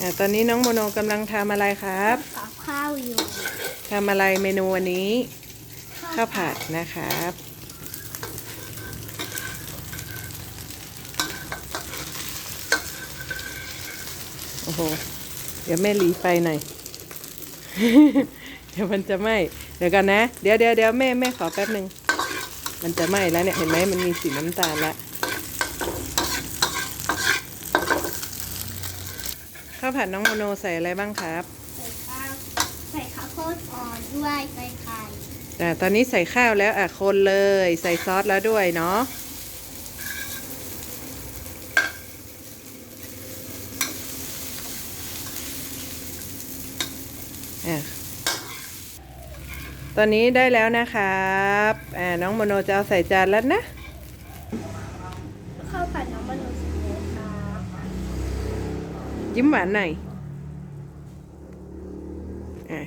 อ่าตอนนี้น้องโมโนกำลังทำอะไรครับกับข้าวอยู่ทำอะไรเมนูวันนี้ ข้าวผัดนะครับ โอ้โห เดี๋ยวแม่หลีไฟหน่อย เดี๋ยวมันจะไหม้เดี๋ยวกันนะ เดี๋ยวเดี๋ยวเดี๋ยวแม่แม่ขอแป๊บหนึ่ง มันจะไหม้แล้วเนี่ย เห็นไหมมันมีสีน้ำตาลแล้ว ข้าวผัดน้องโมโนใส่อะไรบ้างครับ ใส่ข้าวใส่ข้าวโพดอ่อนด้วยใส่ไข่อ่าตอนนี้ใส่ข้าวแล้วอะคนเลย ใส่ซอสแล้วด้วยเนาะอะตอนนี้ได้แล้วนะครับอ่าน้องโมโนจะเอาใส่จานแล้วนะ ข้าวผัดน้ำมันสุกเลยค่ะ chúm bạn này. À,